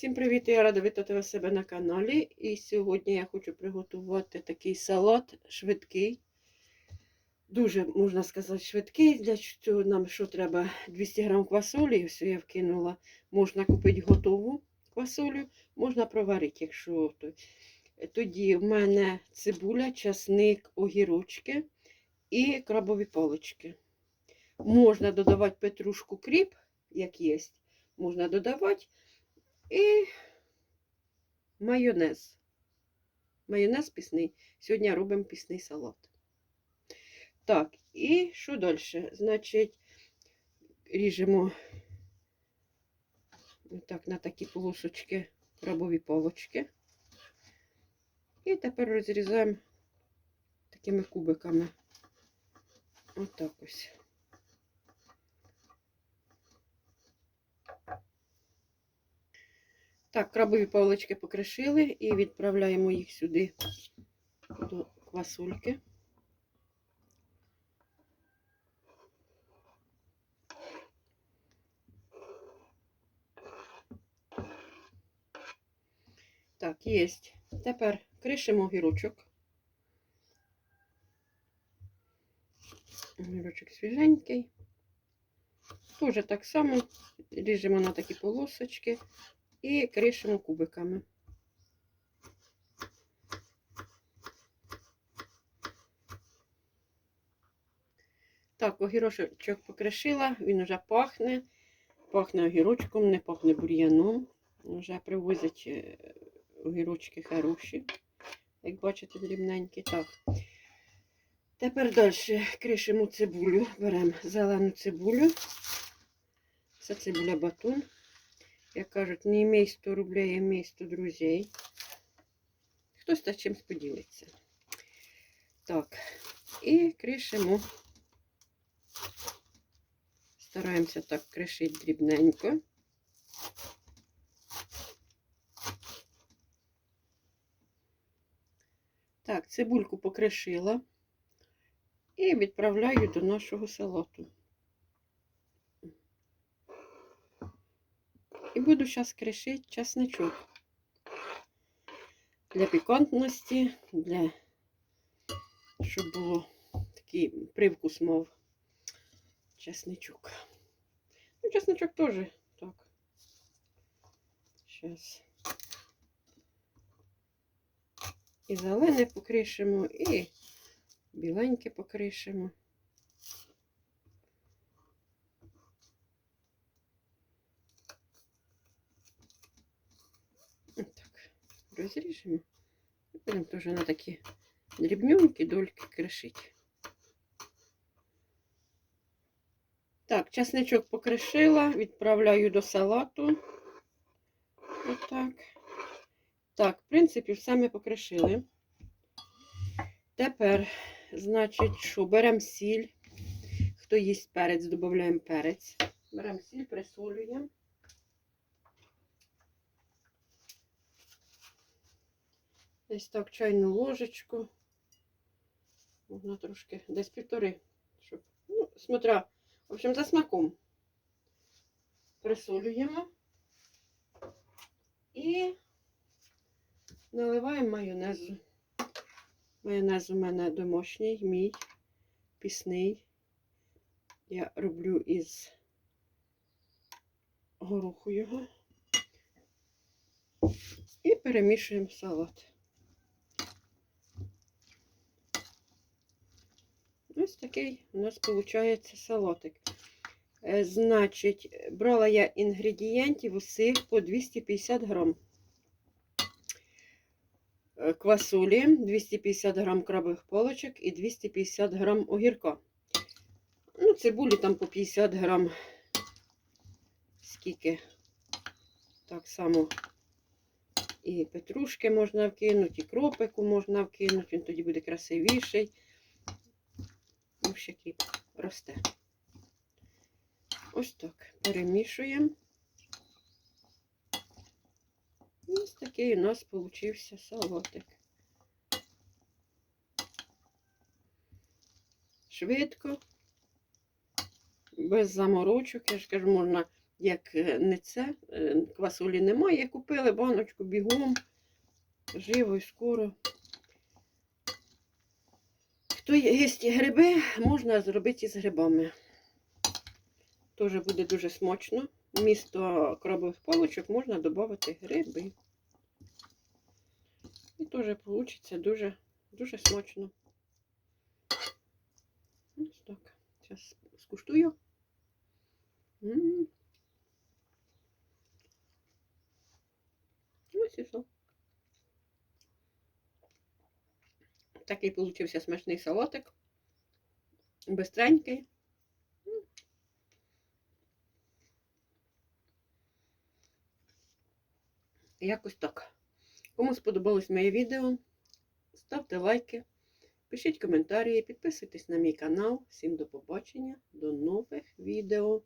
Всім привіт! Я рада вітати вас себе на каналі. І сьогодні я хочу приготувати такий салат швидкий. Дуже, можна сказати, швидкий. Для цього нам що треба 200 г квасолі, ось я вкинула. Можна купити готову квасолю, можна проварити, якщо то. Тоді в мене цибуля, часник, огірочки і крабові палички. Можна додавати петрушку кріп, як є. Можна додавати. І майонез. Майонез пісний. Сьогодні робимо пісний салат. Так, і що далі? Значить, ріжемо так, на такі полосочки крабові палочки. І тепер розрізаємо такими кубиками. Отак ось. Так, крабові палички покришили і відправляємо їх сюди до квасольки. Так, є. Тепер кришимо огірочок. Огірочок свіженький. Теж так само ріжемо на такі полосочки і кришимо кубиками. Так, огірочок покришила, він вже пахне, пахне огірочком, не пахне бур'яном. Вже привозять е, огірочки хороші, як бачите, дрібненькі. Так. Тепер далі кришимо цибулю, беремо зелену цибулю. Це цибуля батон. Як кажуть, не імей 100 рублей, а імей 100 друзей. Хтось та чимось поділиться. Так, і кришимо. Стараємося так кришити дрібненько. Так, цибульку покришила і відправляю до нашого салату. І буду зараз кришити часничок. Для пікантності, для щоб було такий привкус мав часничок. Ну, часничок теж так. Зараз. І зелене покришимо, і біленьке покришимо. Так, розріжемо. І будемо теж на такі дрібненькі дольки кришити. Так, часничок покришила, відправляю до салату. Отак. Так, в принципі, все ми покришили. Тепер, значить, що беремо сіль. Хто їсть перець, додаємо перець. Беремо сіль, присолюємо. Десь так чайну ложечку. Можна трошки, десь півтори, щоб, ну, смотря, в общем, за смаком. Присолюємо і наливаємо майонезу. Майонез у мене домашній, мій, пісний. Я роблю із гороху його. І перемішуємо салат. Ось такий у нас виходить салатик. Е, Значить, брала я інгредієнтів усіх по 250 грам. Е, Квасолі, 250 грам крабових палочок і 250 грам огірка. Ну, цибулі там по 50 грам. Скільки. Так само і петрушки можна вкинути, і кропику можна вкинути, він тоді буде красивіший. Ну, ще росте. Ось так. Перемішуємо. Ось такий у нас получився салатик. Швидко, без заморочок. Я ж кажу, можна як е, не це, е, квасолі немає, купили баночку бігом, живо і скоро. Хто гісті гриби, можна зробити з грибами. Теж буде дуже смачно. Вмісто крабових паличок можна додати гриби. І теж вийде дуже, дуже смачно. Ось так. Зараз скуштую. М. Ось і все. Такий получився смачний салатик. Бистренький. Якось так. Кому сподобалось моє відео, ставте лайки, пишіть коментарі, підписуйтесь на мій канал. Всім до побачення, до нових відео.